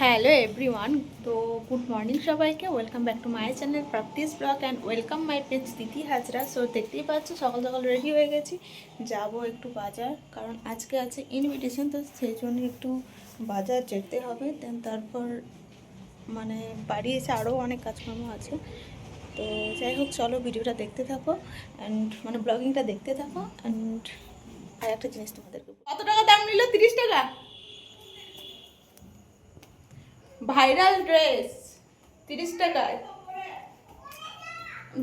Hello everyone তো good morning সবাইকে। Welcome back to my channel practice blog and welcome my page Tithi Hazra so দেখতেই পাচ্ছ, সকাল সকাল রেডি হয়ে গেছি। যাব একটু বাজার, কারণ আজকে আছে ইনভিটেশন তো সেই জন্য একটু বাজার যেতে হবে। দেন তারপর মানে বাড়ি এসে আরও অনেক কাজকর্ম আছে। তো যাই হোক, চলো ভিডিওটা দেখতে থাকো অ্যান্ড মানে ব্লগিংটা দেখতে থাকো অ্যান্ড আর একটা জিনিস তোমাদেরকে বলব। কত টাকা দাম নিল তিরিশ টাকা ভাইরাল ড্রেস তিরিশ টাকায়।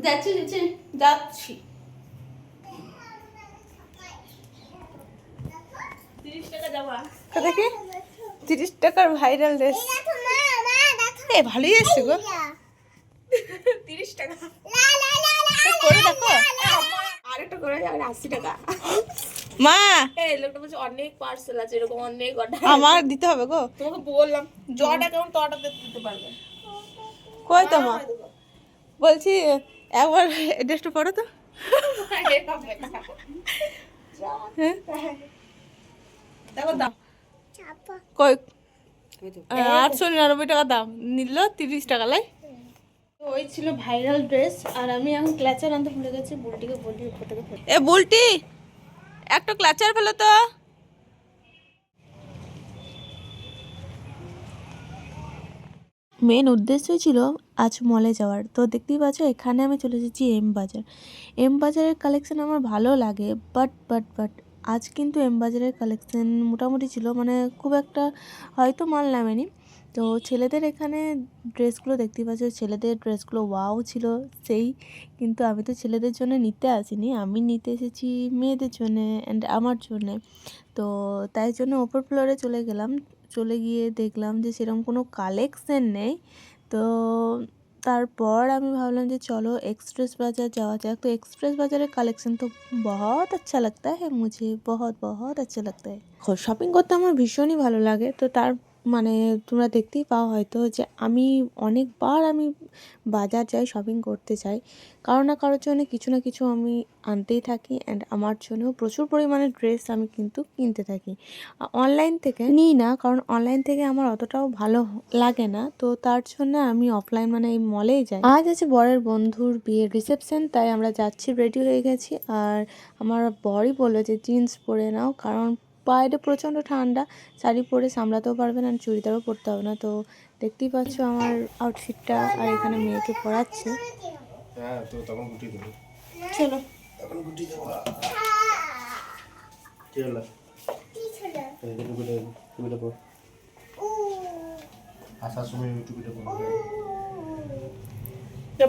যাচ্ছি যাচ্ছি যাচ্ছি। তিরিশ টাকা যাওয়া দেখি তিরিশ টাকার ভাইরাল ড্রেস। এ ভালোই এসছে গো তিরিশ টাকা করে দেখো আরেকটা করে আর আশি টাকা। মা! এই লোকটা বলছে অনেক পার্সেল আছে এরকম অনেক অর্ডার আমার দিতে হবে গো। তোমাকে বললাম জটা তটা দিতে পারবে। কই তো মা? বলছি একবার ড্রেসটা পড়ো তো। হ্যাঁ দেখো দাম। কই? আটশো নিরানব্বই টাকা দাম। নিল তিরিশ টাকা লাই। তো ওই ছিল ভাইরাল ড্রেস আর আমি এখন ক্ল্যাচার আনতে ভুলে গেছি বুলটিকে বলি উপর থেকে এ বুলটি! একটা ক্ল্যাচার ফেলো তো। মেন উদ্দেশ্য ছিল আজ মলে যাওয়ার। তো দেখতেই পাচ্ছ এখানে আমি চলে এসেছি এম বাজার এম বাজারের কালেকশন আমার ভালো লাগে বাট বাট বাট আজ কিন্তু এম বাজারের কালেকশন মোটামুটি ছিল মানে খুব একটা হয়তো মাল নামেনি। তো ছেলেদের এখানে ড্রেসগুলো দেখতেই পাচ্ছ, ছেলেদের ড্রেসগুলো ওয়াও ছিল, সেই। কিন্তু আমি তো ছেলেদের জন্য নিতে আসিনি, আমি নিতে এসেছি মেয়েদের জন্যে অ্যান্ড আমার জন্যে। তো তাই জন্য ওপর ফ্লোরে চলে গেলাম, চলে গিয়ে দেখলাম যে সেরকম কোনো কালেকশন নেই। তো তারপর আমি ভাবলাম যে চলো এক্সপ্রেস বাজার যাওয়া যাক। তো এক্সপ্রেস বাজারের কালেকশন তো বহুত আচ্ছা লাগতা হ্যাঁ মুঝে বহুত বহুত আচ্ছা লাগতা হ্যাঁ শপিং করতে আমার ভীষণই ভালো লাগে। তো তার মানে তোমরা দেখতেই পাও হয়তো যে আমি অনেকবার আমি বাজার যাই শপিং করতে চাই কারও না কারোর জন্য কিছু না কিছু আমি আনতেই থাকি অ্যান্ড আমার জন্যও প্রচুর পরিমাণে ড্রেস আমি কিন্তু কিনতে থাকি। অনলাইন থেকে নিই না, কারণ অনলাইন থেকে আমার অতটাও ভালো লাগে না। তো তার জন্য আমি অফলাইন মানে এই মলেই যাই। আজ আছে বরের বন্ধুর বিয়ের রিসেপশন তাই আমরা যাচ্ছি রেডি হয়ে গেছি। আর আমার বরই বলল যে জিন্স পরে নাও, কারণ বাইরে প্রচণ্ড ঠান্ডা শাড়ি পরে সামলাতেও পারবেন আর চুড়িদারও পরতে হবে না। তো দেখতেই পাচ্ছ আমার আউটফিটটা আর এখানে মেয়েকে পরাচ্ছে। হ্যাঁ চলো।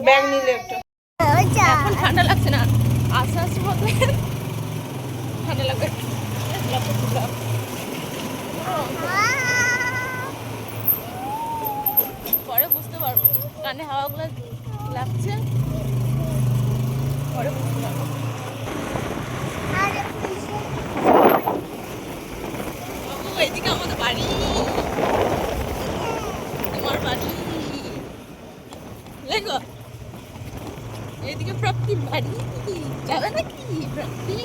ব্যাগ নিলে একটা। এখন ঠান্ডা লাগছে না? কানে হাওয়াগুলো লাগছে। আমাদের বাড়ি। তোমার বাড়ি। এদিকে প্রাপ্তি বাড়ি। যাবে নাকি প্রাপ্তি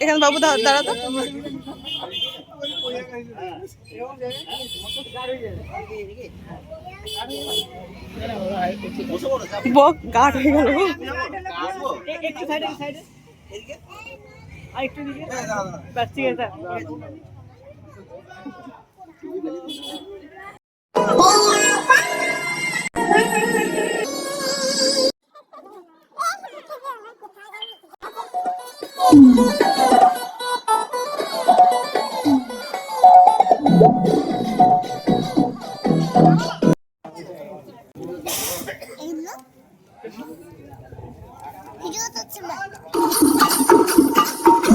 এখানে বাবু দা- দাঁড়া তো। বক গাঢ় হয়ে গেল। একটু সাইডে সাইডে। এদিকে আর একটু দিকে ব্যাস ঠিক আছে ভিডিও তো ছিল যাও সুভাষ যাও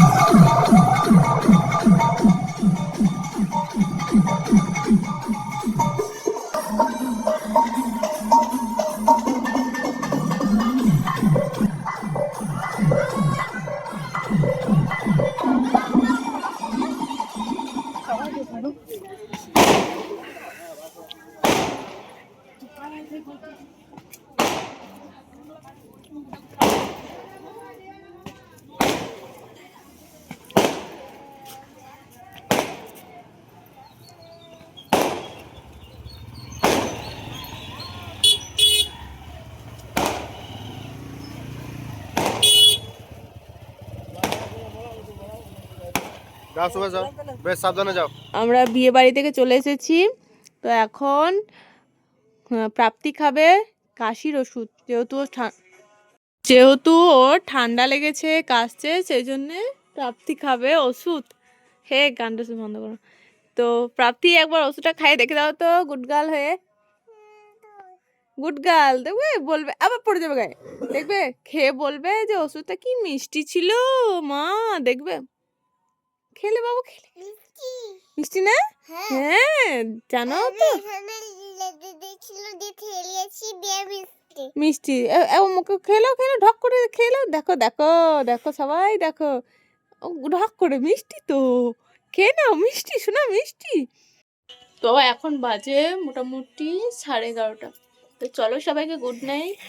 আমরা বিয়ে বাড়ি থেকে চলে এসেছি। তো এখন প্রাপ্তি খাবে কাশির ওষুধ যেহেতু ঠা- যেহেতু ওর ঠান্ডা লেগেছে কাশছে সেই জন্যে প্রাপ্তি খাবে ওষুধ। হে গানটা বন্ধ করো। তো প্রাপ্তি একবার ওষুধটা খাইয়ে দেখে দাও তো গুড গার্ল হয়ে। গুড গার্ল দেখবে? বলবে আবার পড়ে যাবে গায়ে। দেখবে খেয়ে বলবে যে ওষুধটা কি মিষ্টি ছিল মা দেখবে। খেলে বাবু খেলে। মিষ্টি। না? হ্যাঁ। হ্যাঁ জানো তো। মিষ্টি। মিষ্টি। ও মুখে খেলো খেলো, ঢক করে খেলো। দেখো দেখো দেখো, সবাই দেখো। ঢক করে, মিষ্টি তো। খেয়ে নাও, মিষ্টি শোনা মিষ্টি। তো এখন বাজে মোটামুটি সাড়ে এগারোটা। তো চলো সবাইকে গুড নাইট